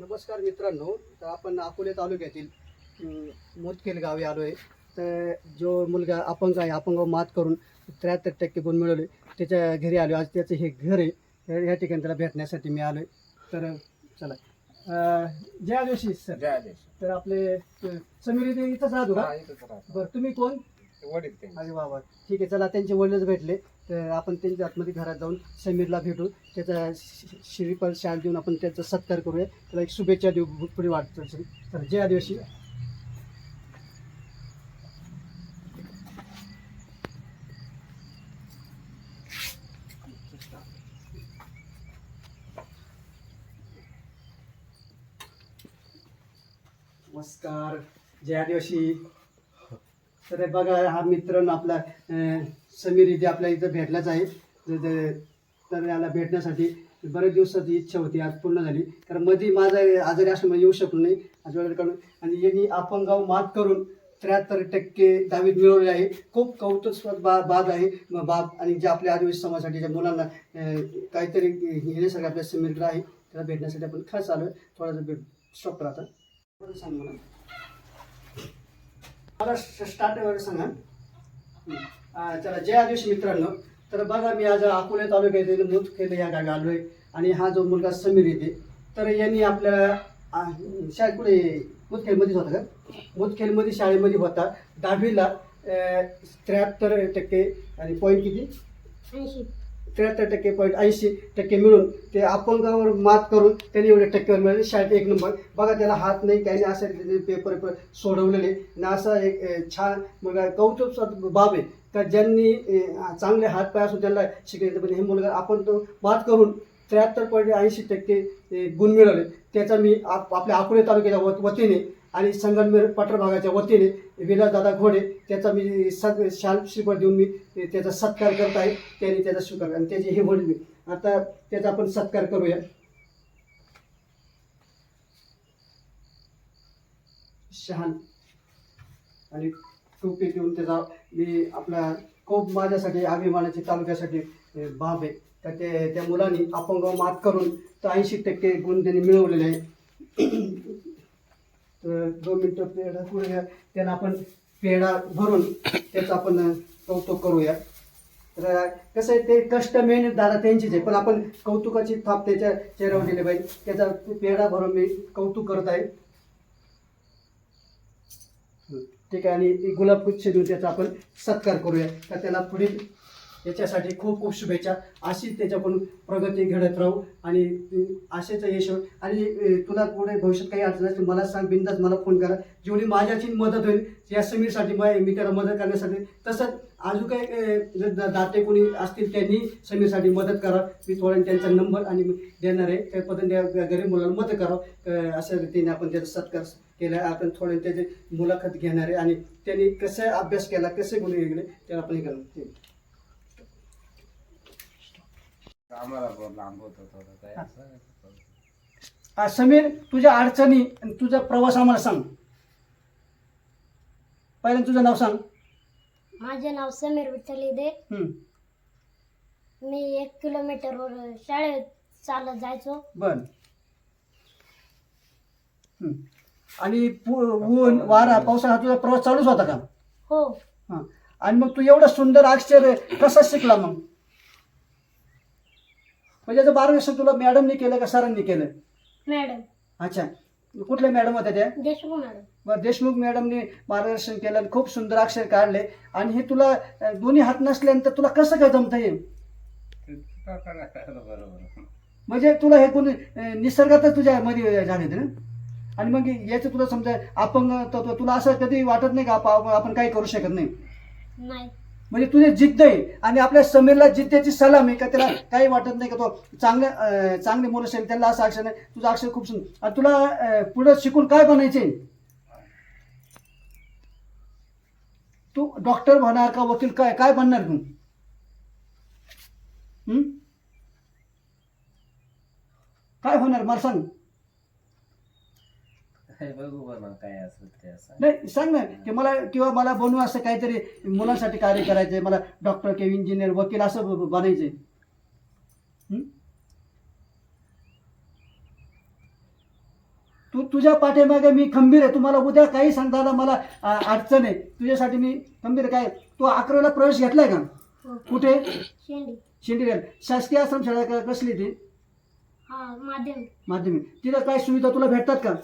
नमस्कार मित्रांनो. तर आपण अकोले तालुक्यातील मोतकेल गावी आलो आहे तर जो मुलगा अपंग आहे अपंग मात करून त्र्याहत्तर टक्के गुण मिळवले त्याच्या घरी आलो आज त्याचं हे घर आहे या ठिकाणी त्याला भेटण्यासाठी मी आलो तर चला. जय आदिवासी सर. जय आदेश तर आपले समीर इथे इथंच राहतो का. बरं तुम्ही कोण? वडील अरे वा वा. ठीक आहे चला त्यांचे वडीलच भेटले. आपण त्यांच्या आतमध्ये घरात जाऊन समीरला भेटू त्याचा श- श्रीफळ शाल देऊन आपण त्याचा सत्कार करूया. त्याला एक शुभेच्छा देऊ पुढे वाटतो असेल तर जय आदिवासी नमस्कार. जय आदिवासी तर बघा हा मित्र आपला समीर इथे आपल्या इथं भेटलाच आहे. तर ते- याला भेटण्यासाठी बरेच दिवसाची इच्छा होती आज पूर्ण झाली. तर मध्ये माझा आजारी असल्यामुळे येऊ शकलो नाही. आज काढून. आणि यांनी अपंगाव मात करून त्र्याहत्तर टक्के दहावीत मिळवले आहे. खूप कौतुकस्पद बा बाब आहे. बाब आणि जे आपल्या आदिवासी समाजासाठी ज्या मुलांना काहीतरी घेण्यासाठी आपल्या समीरकडे आहे त्याला भेटण्यासाठी आपण खास आलो आहे थोडासा भेट स्टॉप राहतात आता थोडं सांग मला. मला स्टार्ट वगैरे सांगा. चला जय आदिवासी मित्रांनो. तर बघा मी आज अकोले तालुक्यातील मुतखेल या गावी आलो आहे आणि हा जो मुलगा समीर येते. तर यांनी आपल्या शाळे शाळेत कुठे? मुतखेलमध्येच होता का? मुतखेलमध्ये शाळेमध्ये होता. दहावीला त्र्याहत्तर टक्के आणि पॉईंट किती? ऐंशी त्र्याहत्तर टक्के पॉईंट ऐंशी टक्के मिळून ते अपंगावर मात करून त्यांनी एवढे टक्केवर मिळाले शाळेत एक नंबर. बघा त्याला हात नाही असं त्याने पेपर पेपर सोडवलेले. आणि असा एक छान मुलगा कौतुक बाब आहे. का ज्यांनी चांगले हातपाय असून त्यांना शिकायचं पण हे मुलगा आपण तो मात करून त्र्याहत्तर पॉईंट ऐंशी टक्के गुण मिळवले. त्याचा मी आप आपल्या अकोले तालुक्याच्या वत- वतीने आणि संगमनेर पठार भागाच्या वतीने विलासदादा घोडे त्याचा मी सग शाल श्रीफळ देऊन मी त्याचा सत्कार करत आहे. त्यांनी त्याचा स्वीकार आणि त्याचे हे वडील मी. आता त्याचा आपण सत्कार करूया. शहान आणि टोपी देऊन त्याचा मी आपला खूप माझ्यासाठी अभिमानाची तालुक्यासाठी बाब आहे. तर ते त्या मुलांनी अपंग मात करून तर ऐंशी टक्के गुण त्यांनी मिळवलेले आहे. दोन मिनटं पेढा करूया त्याला आपण पेढा भरून त्याचं आपण कौतुक करूया. तर कसं आहे ते कष्ट मेहनत दादा त्यांचीच आहे. पण आपण कौतुकाची थाप त्याच्या चेहऱ्यावर दिली पाहिजे. त्याचा पेढा भरून मी कौतुक करत आहे. ठीक आहे आणि गुलाबगुच्छ देऊन त्याचा आपण सत्कार करूया. तर त्याला पुढील याच्यासाठी खूप खूप शुभेच्छा. अशीच त्याच्याकडून प्रगती घडत राहू आणि असेच यश आणि तुला पुढे भविष्यात काही अडचण असेल मला सांग बिंदास मला फोन करा. जेवढी माझ्याची मदत होईल या समीरसाठी मी त्याला मदत करण्यासाठी. तसंच अजून काही दाते कोणी असतील त्यांनी समीरसाठी मदत करा. मी थोडा त्यांचा नंबर आणि मी देणार आहे. त्या पद्धतीने गरीब मुलांना मदत करावं. अशा रीतीने आपण त्याचा सत्कार केला. आहे आपण थोडे त्याची मुलाखत घेणार आहे आणि त्यांनी कसा अभ्यास केला कसे गुन्हे गेले त्याला आपण हे करणार ठीक. आम्हाला पण लांब होतं थोडं काय असं? आ, समीर तुझ्या अडचणी आणि तुझा प्रवास आम्हाला सांग. पहिल्यांदा तुझं नाव सांग. माझे नाव समीर विठ्ठल इदे हं, मी एक किलोमीटरवर शाळेत चालत जायचो. बर. हं. आणि पु- ऊन वारा पावसाळा हा तुझा प्रवास चालूच होता का? हो. हां. आणि मग तू एवढं सुंदर अक्षर कसा शिकला मग? म्हणजे याचं मार्गदर्शन तुला मॅडमनी केलं का सरांनी केलं? मॅडम. अच्छा. कुठल्या मॅडम होत्या त्या? देशमुख मॅडम. देशमुख मॅडमने मार्गदर्शन केलं आणि खूप सुंदर अक्षर काढले. आणि हे तुला अं, दोन्ही हात नसल्यानंतर तुला कसं काय जमता येईल बरोबर म्हणजे तुला हे कोणी अं, निसर्गातच तुझ्या मध्ये झाले ना? आणि मग याचं तुला समजा अपंग तत्व तुला असं कधी वाटत नाही का आप- आपण काही करू शकत नाही? नाही. म्हणजे तुझे जिद्द आहे. आणि आपल्या समीरला जिद्दीची सलाम आहे का त्याला काही वाटत नाही का तो चांगल्या चांगले मुलं असेल त्यांना असं अक्षर नाही. तुझं अक्षर खूप सुंदर. आणि तुला पुढं शिकून काय बनायचे तू डॉक्टर होणार का वकील काय काय बनणार तू? काय होणार? मला सांग. काय बघू बरं काय असं ते असं. नाही सांग ना की मला किंवा मला बनवू असं काहीतरी मुलांसाठी कार्य करायचंय मला डॉक्टर किंवा इंजिनियर वकील असं ब- ब- बनायचंय. हं? तू तुझ्या पाठीमागे मी खंबीर आहे तुम्हाला उद्या काही सांगता आलं मला आ, अडचण आहे. तुझ्यासाठी मी खंबीर आहे. काय तू अकरावीला प्रवेश घेतलाय का? हो. कुठे? शेंडी. शासकीय आश्रमशाळा का कसली ती? हा माध्यम माध्यमिक. तिला काय सुविधा तुला भेटतात का?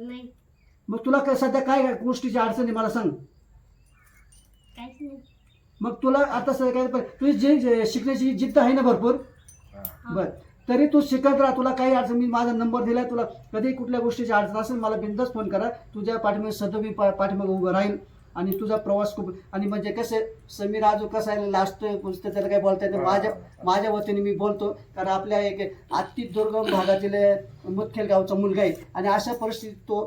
नाही. मग तुला काय सध्या काय गोष्टीची अडचण आहे मला सांग. काहीच नाही. मग तुला आता सध्या काय पण तुझी जी जी शिकण्याची जिद्द आहे ना भरपूर. बर. तरी तू शिकत राहा तुला काही अडचण मी माझा नंबर दिलाय तुला कधी कुठल्या गोष्टीची अडचण असेल मला बिंदास फोन करा. तुझ्या पाठीमागे सतत मी पा- पाठीमागे उभं राहील. आणि तुझा प्रवास खूप आणि म्हणजे कसं समीर आजू कसं आहे लास्ट त्याला काय बोलता येतं माझ्या माझ्या वतीने मी बोलतो कारण आपल्या एक अति दुर्गम भागातील मुदखेल गावचा मुलगा आहे. आणि अशा परिस्थितीत तो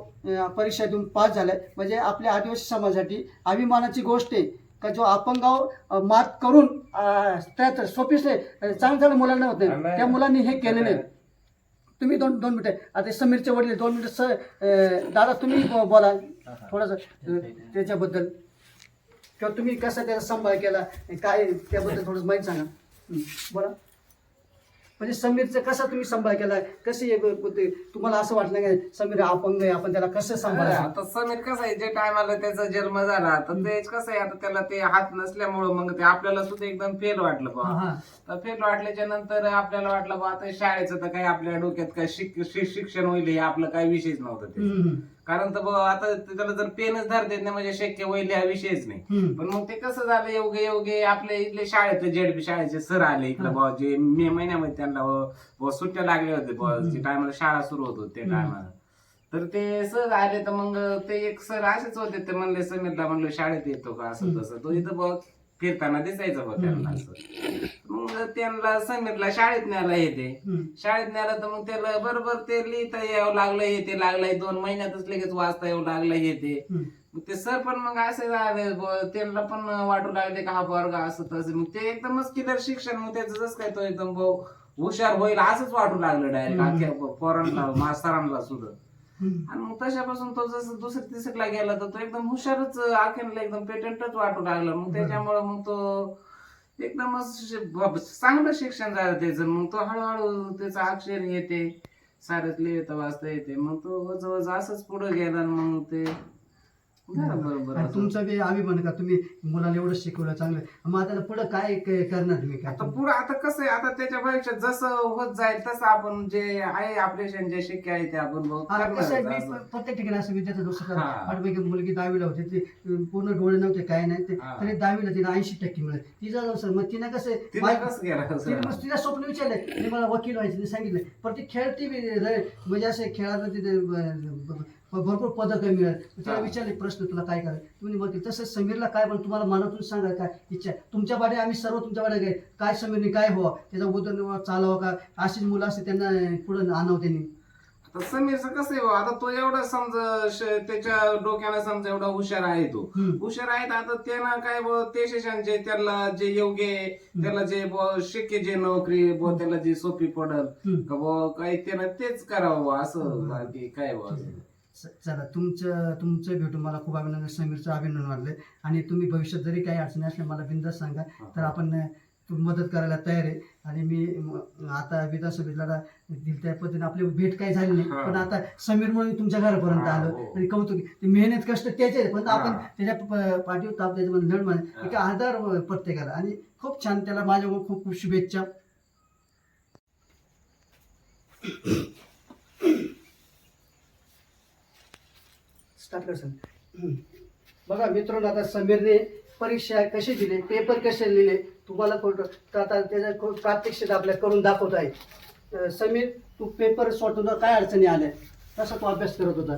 परीक्षा देऊन पास झालाय. म्हणजे आपल्या आदिवासी समाजासाठी अभिमानाची गोष्ट आहे का जो अपंगाव मात करून त्यात सोपीच नाही चांगल्या मुलांना होत त्या मुलांनी हे केलेलं आहे तुम्ही दोन दोन मिनटं. आता समीरचे वडील दोन मिनिटं स दादा तुम्ही बोला. थोडंसं त्याच्याबद्दल. किंवा तुम्ही कसा त्याचा सांभाळ केला काय त्याबद्दल थोडंसं माहिती सांगा. बोला. म्हणजे समीरचं कसा तुम्ही सांभाळ केला कसे हे ते तुम्हाला असं वाटलं काय समीर अपंग आहे आपण त्याला कसं सांभाळायचं? आता समीर कसं आहे? जे टायमाला त्याचा जन्म झाला. तर तेच कसं आहे? आता त्याला ते हात नसल्यामुळं मग ते आपल्याला सुद्धा एकदम फेल वाटलं बा. तर फेल वाटल्याच्या नंतर आपल्याला वाटलं बा आता शाळेचं तर काही आपल्या डोक्यात काय शिक्षण होईल हे आपलं काही विषयच नव्हतं ते. कारण तर बुवा आता त्याला जर पेनच धरता येत नाही म्हणजे शक्य होईल हा विषयच नाही. हं. पण मग ते कसं झालं योगे योगे आपल्या इथले शाळेत जेडपी शाळेचे सर आले इकडे बुवा जे मे महिन्यामध्ये त्यांना बुवा- बुवा सुट्ट्या लागल्या होत्या बुवा जे टायमाला शाळा सुरू होत होती त्या टायमाला. तर ते सर आले तर मग ते एक सर असेच होते ते म्हणले समीरला म्हणलं शाळेत येतो का? असं तसं. तो इथं बुवा फिरताना दिसायचं बुवा त्यांना असं. मग त्यांना समीरला शाळेत न्यायला येते. शाळेत न्यायला तर मग त्याला बरोबर ते लिहिता यावं लागलं हे ते लागलंय दोन महिन्यातच लगेच वाचता येऊ लागलं हे ते. हं. मग ते सर पण मग असे झाले ब- त्यांना पण वाटू लागले का हा पोरगा असं तसं. मग ते एकदमच क्लिअर शिक्षण मग त्याचं जसं काय तो एकदम भाऊ हुशार होईल असंच वाटू लागलं डायरेक्ट अख्ख्या पोरांना मास्तरांना सुद्धा. आणि मग तशापासून तो जसं दुसऱ्या तिसरीला गेला तर तो एकदम हुशारच आखेनला एकदम पेटंटच वाटू लागला. मग त्याच्यामुळे मग तो एकदमच चांगलं शिक्षण झालं त्याचं. मग तो हळूहळू त्याचं अक्षर येते सारच लिहिता वाचता येते. मग तो वज वज असंच पुढे गेला आणि मग ते बरोबर आणि. तुमचा बी अभिमान का? तुम्ही मुलाला एवढं शिकवलं चांगलं. मग आता पुढं काय करणार तुम्ही काय? आता पुढे आता कसं आहे आता त्याच्या भविष्यात जसं होत जाईल तसं आपण जे आहे आपले जे शक्य आहे ते आपण हा, कसं आहे, मी. प्रत्येक ठिकाणी असं विद्यार्थी दुसरं हा. मुलगी दहावीला होती. ती पूर्ण डोळे नव्हते काय नाही. ते हा. तरी दहावीला तिला ऐंशी टक्के मिळाले. तिचा जाऊ सर मग तिनं कसं आहे, मा- कसं तिने असं? मग तिला स्वप्न विचारलंय तिने मला वकील व्हायचं तिने सांगितलं. पण ती खेळती बी लय- म्हणजे असे खेळात भरपूर पदकं मिळाल हा. विचारले प्रश्न तुला काय करायचं तुम्ही वकील तसंच समीरला काय पण तुम्हाला मनातून सांगा काय इच्छा. तुमच्या बाडे आम्ही सर्व तुमच्या बाडे काय काय समीरने काय व्हावं त्याचा उदरनिर्वाह चालावं का अशीच मुलं असते त्यांना पुढे आणावं त्यांनी आता समीरचं कसं आहे आता तो एवढा समजा त्याच्या डोक्यानं समजा एवढा हुशार आहे तो. हुशार आहे आता त्यानं काय ते जे त्याला जे योग्य आहे त्याला जे शक्य जे नोकरी बुवा त्याला जे सोपी पडल. का काही त्यानं तेच करावं असं काय असं. चला तुमचं तुमचं भेटून मला खूप अभिनंदन समीरचं अभिनंदन वाटलं आणि तुम्ही भविष्यात जरी काही अडचणी असल्या मला बिंदास सांगा तर आपण मदत करायला तयार आहे आणि मी आता विधानसभेला दिल त्या पद्धतीने आपली भेट काही झाली नाही. पण आता समीरमुळे मी तुमच्या घरापर्यंत आलो हो. आणि कौतुक. ते मेहनत कष्ट त्याचे पण आपण. त्याच्या पाठीवर ताप त्याच्या लढ मान. एक आधार प्रत्येकाला आणि खूप छान त्याला माझ्याकडून खूप खूप शुभेच्छा टाकलं सर. बघा मित्रांनो आता समीरने परीक्षा कशी दिली पेपर कसे लिहिले तुम्हाला कोणतं तर आता त्याच्या प्रात्यक्षित आपल्या करून दाखवत आहे. समीर तू पेपर सोडवताना काय अडचणी आल्या? तसा तू अभ्यास करत होता.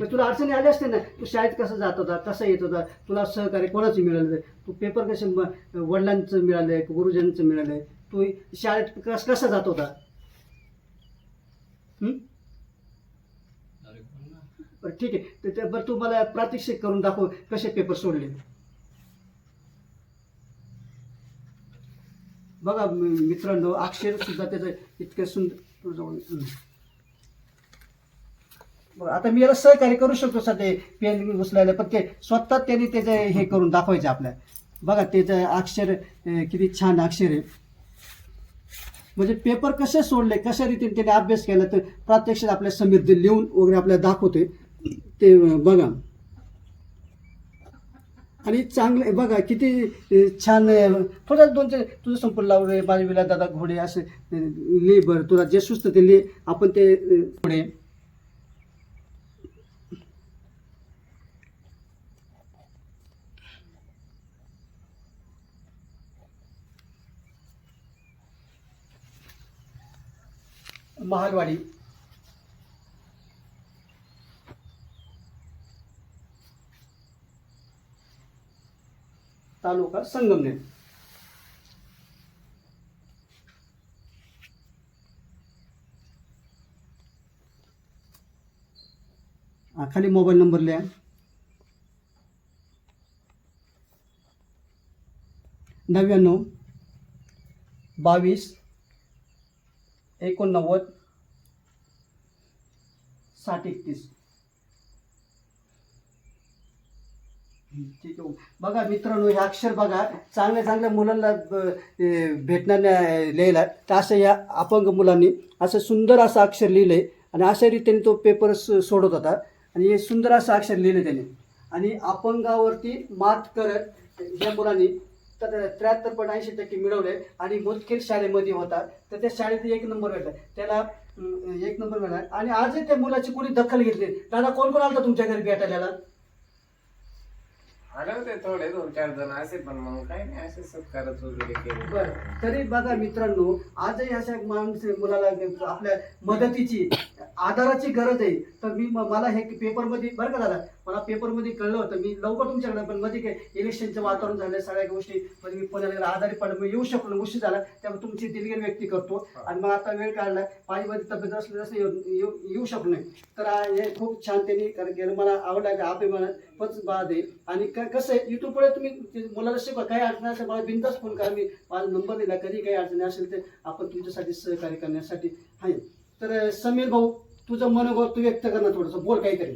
मग तुला अडचणी आल्या असते ना? तू शाळेत कसं जात होता कसं येत होता? तुला सहकार्य कोणाचं मिळालं तू पेपर कसे वडिलांचं मिळालंय गुरुजनांचं मिळालंय तू शाळेत कस कसा जात होता हं? बरं ठीक आहे. तर ते बरं तू मला प्रात्यक्षिक करून दाखव कसे पेपर सोडले. बघा मित्रांनो अक्षर सुद्धा त्याचं इतकं सुंदर आता मी याला सहकार्य करू शकतो सध्या पेन उचलायला पण ते स्वतः त्यांनी त्याचं हे करून दाखवायचं आपल्या बघा त्याचं अक्षर किती छान अक्षर आहे. म्हणजे पेपर कसे सोडले कशा रीतीने त्याने अभ्यास केला तर प्रात्यक्षिक आपल्या समृद्धी लिहून वगैरे आपल्याला दाखवते ते बघा. आणि चांगले बघा किती छान अं, थोडं दोन चार तुझं संपूर्ण लावले माझे दादा घोडे असे ले बर तुला जे सुचतं ते ले आपण ते घोडे. पुढे महालवाडी. तालुका संगमनेर. खाली मोबाईल नंबर लिहा. नव्याण्णव बावीस एकोणनव्वद साठ एकतीस. ठीक आहे बघा मित्रांनो हे अक्षर बघा. चांगल्या चांगल्या मुलांना भेटणार लिहिला तर असं या अपंग मुलांनी असं सुंदर असं अक्षर लिहिलंय आणि अशा रीतीने तो पेपर सोडत होता. आणि हे सुंदर असं अक्षर लिहिलं त्याने. आणि अपंगावरती मात करत या मुलांनी तर त्र्याहत्तर पॉईंट ऐंशी टक्के मिळवले आणि मुदखेल शाळेमध्ये होता. तर त्या शाळेत एक नंबर भेटला. त्याला एक नंबर मिळाला आणि आजही त्या मुलाची कोणी दखल घेतली. दादा कोण कोण आलं तुमच्या घरी भेटायला? आले होते थोडे दोन चार जण असे पण मग काही नाही असे सत्कारच वगैरे केले. बर. तरी बघा मित्रांनो आजही अशा माणूस मुलाला आपल्या मदतीची आधाराची गरज आहे. तर मी म- मला हे पेपरमध्ये बरं का दादा? मला पेपरमध्ये कळलं होतं मी लवकर तुमच्याकडे पण मध्ये काय इलेक्शनचं वातावरण झालं सगळ्या गोष्टी म्हणजे मी पुण्याला आजारी पडलो मी येऊ शकलो उशीर झाला त्यामुळे तुमची दिलगिरी व्यक्ती करतो. आणि मग आता वेळ काढला माझी मध्ये तब्येत असली असं येऊ शकलो नाही. तर हे खूप छान त्यांनी कारण केलं मला आवडला का अभिमान पच बाद आहे. आणि कसं आहे युट्यूबमुळे तुम्ही मुलाला शिकवा काही अडचण असेल मला बिंदास फोन करा मी माझा नंबर दिला कधी काही अडचणी असेल तर आपण तुमच्यासाठी सहकार्य करण्यासाठी आहे. तर समीर भाऊ तुझं मनोभाव तू व्यक्त कर ना थोडंसं बोल काहीतरी.